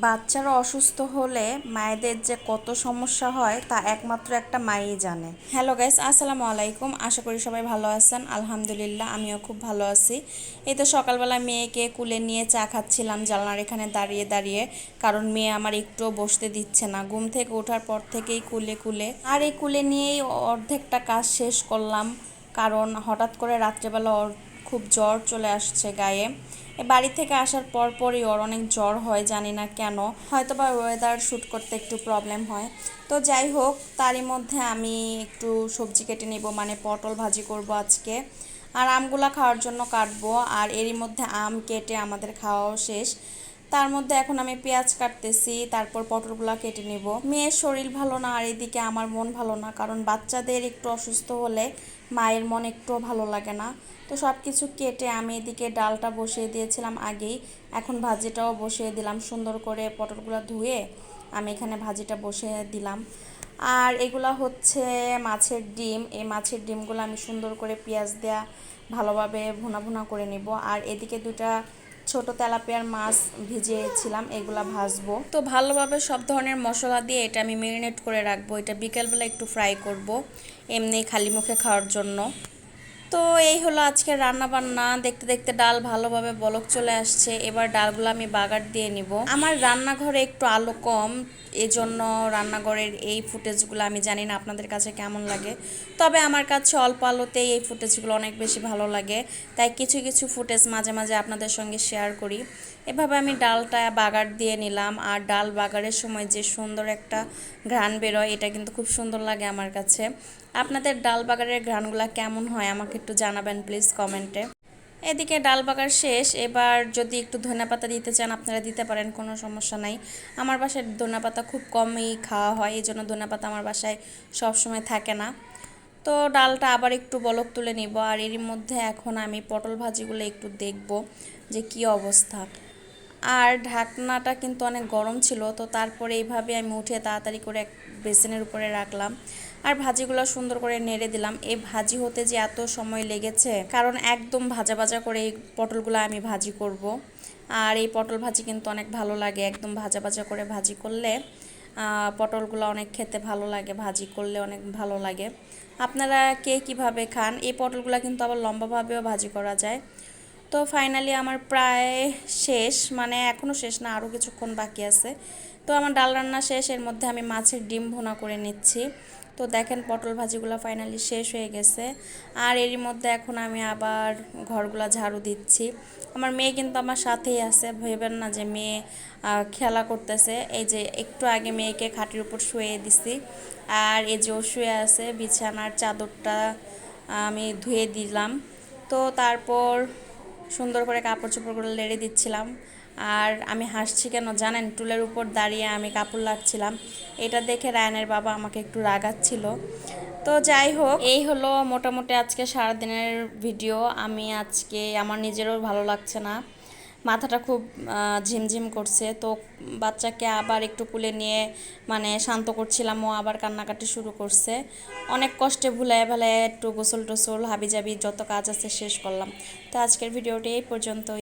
বাচ্চারা অসুস্থ হলে মায়েদের যে কত সমস্যা হয় তা একমাত্র একটা মাই জানে। হ্যালো গাইস আসসালামু আলাইকুম। আশা করি সবাই ভালো আছেন। আলহামদুলিল্লাহ, আমিও খুব ভালো আছি। এই তো সকালবেলা মেয়েকে কুলে নিয়ে চা খাচ্ছিলাম। জানলার এখানে দাঁড়িয়ে দাঁড়িয়ে, কারণ মেয়ে আমার একটুও বসতে দিচ্ছে না। ঘুম থেকে ওঠার পর থেকেই কুলে কুলে। আর এই কুলে নিয়েই অর্ধেকটা কাজ শেষ করলাম, কারণ হঠাৎ করে রাত্রেবেলা খুব জ্বর চলে আসছে গায়ে। এ বাড়ি থেকে আসার পর পরই ওর অনেক জ্বর হয়, জানি না কেন। হয়তো বা ওয়েদার শ্যুট করতে একটু প্রবলেম হয়। তো যাই হোক, তারই মধ্যে আমি একটু সবজি কেটে নিব মানে পটল ভাজি করব আজকে। আর আমগুলা খাওয়ার জন্য কাটবো, আর এরই মধ্যে আম কেটে আমাদের খাওয়াও শেষ। তার মধ্যে এখন আমি পেঁয়াজ কাটতেছি, তারপর পটলগুলো কেটে নিব। মেয়ের শরীর ভালো না আর এদিকে আমার মন ভালো না, কারণ বাচ্চাদের একটু অসুস্থ হলে মায়ের মন একটুও ভালো লাগে না। তো সব কিছু কেটে আমি এদিকে ডালটা বসিয়ে দিয়েছিলাম আগেই। এখন ভাজিটাও বসিয়ে দিলাম, সুন্দর করে পটলগুলো ধুয়ে আমি এখানে ভাজিটা বসিয়ে দিলাম। আর এগুলা হচ্ছে মাছের ডিম, এই মাছের ডিমগুলো আমি সুন্দর করে পেঁয়াজ দেয়া ভালোভাবে ভুনা ভুনা করে নিব। আর এদিকে দুটা ছোট তেলাপিয়ার মাছ ভিজিয়েছিলাম, এগুলা ভাজবো। তো ভালোভাবে সব ধরনের মশলা দিয়ে এটা আমি মেরিনেট করে রাখব। এটা বিকেলবেলা একটু ফ্রাই করব, এমনি খালি মুখে খাওয়ার জন্য। তো এই হলো আজকে রান্না বান্না দেখতে দেখতে ডাল ভালোভাবে বলক চলে আসছে। এবার ডালগুলো আমি বাগার দিয়ে নিব। আমার রান্নাঘরে একটু আলো কম, এজন্য রান্নাঘরের এই ফুটেজগুলো আমি জানি না আপনাদের কাছে কেমন লাগে। তবে আমার কাছে অল্প আলোতেই এই ফুটেজগুলো অনেক বেশি ভালো লাগে। তাই কিছু কিছু ফুটেজ মাঝে মাঝে আপনাদের সঙ্গে শেয়ার করি। এভাবে আমি ডালটা বাগার দিয়ে নিলাম। আর ডাল বাগারের সময় যে সুন্দর একটা ঘ্রাণ বেরোয়, এটা কিন্তু খুব সুন্দর লাগে আমার কাছে। আপনাদের ডাল বাগারের ঘ্রাণগুলো কেমন হয় আমাকে একটু জানাবেন প্লিজ কমেন্টে। এদিকে ডাল বাগার শেষ, এবার যদি একটু ধনে পাতা দিতে চান আপনারা দিতে পারেন, কোনো সমস্যা নাই। আমার বাসায় ধনে পাতা খুব কমই খাওয়া হয় এই জন্য ধনে পাতা আমার বাসায় সবসময় থাকে না। তো ডালটা আবার একটু বলক তুলে নিব, আর এরই মধ্যে এখন আমি পটল ভাজিগুলো একটু দেখব যে কি অবস্থা। আর ঢাকনাটা কিন্তু অনেক গরম ছিল, তো তারপরে এইভাবে আমি উঠে তাড়াতাড়ি করে এক বেসিনের উপরে রাখলাম। আর ভাজিগুলো সুন্দর করে নেড়ে দিলাম। এই ভাজি হতে যে এত সময় লেগেছে, কারণ একদম ভাজা ভাজা করে এই পটলগুলো আমি ভাজি করব। আর এই পটল ভাজি কিন্তু অনেক ভালো লাগে, একদম ভাজা ভাজা করে ভাজি করলে পটলগুলো অনেক খেতে ভালো লাগে, ভাজি করলে অনেক ভালো লাগে। আপনারা কে কীভাবে খান? এই পটলগুলো কিন্তু আবার লম্বাভাবেও ভাজি করা যায়। তো ফাইনালি আমার প্রায় শেষ মানে এখনও শেষ না আরও কিছুক্ষণ বাকি আছে। তো আমার ডাল রান্না শেষ, এর মধ্যে আমি মাছের ডিম ভুনা করে নিচ্ছি। তো দেখেন পটল ভাজিগুলো ফাইনালি শেষ হয়ে গেছে। আর এরই মধ্যে এখন আমি আবার ঘরগুলো ঝাড়ু দিচ্ছি। আমার মেয়ে কিন্তু আমার সাথেই আছে, ভেবেন না যে মেয়ে খেলা করতেছে। এই যে একটু আগে মেয়েকে খাটির উপর শুয়ে দিছি। আর এই যে ও শুয়ে আছে, বিছানার চাদরটা আমি ধুয়ে দিলাম। তো তারপর সুন্দর করে কাপড় চোপড় করে লেড়ে দিচ্ছিলাম। আর আমি হাসছি কেন জানেন? টুলের উপর দাঁড়িয়ে আমি কাপড় লাগছিলাম এটা দেখে রায়নের বাবা আমাকে একটু রাগাচ্ছিল। তো যাই হোক, এই হলো মোটামুটি আজকে সারাদিনের ভিডিও। আমি আজকে, আমার নিজেরও ভালো লাগছে না। মাথাটা খুব ঝিমঝিম করছে। তো বাচ্চাকে আবার একটু কুলে নিয়ে মানে শান্ত করছিলাম। ও আবার কান্নাকাটি শুরু করছে। অনেক কষ্টে ভুলায় ভেলায় একটু গোসল টোসল হাবিজাবি যত কাজ আছে শেষ করলাম। তো আজকের ভিডিওটি এই পর্যন্ত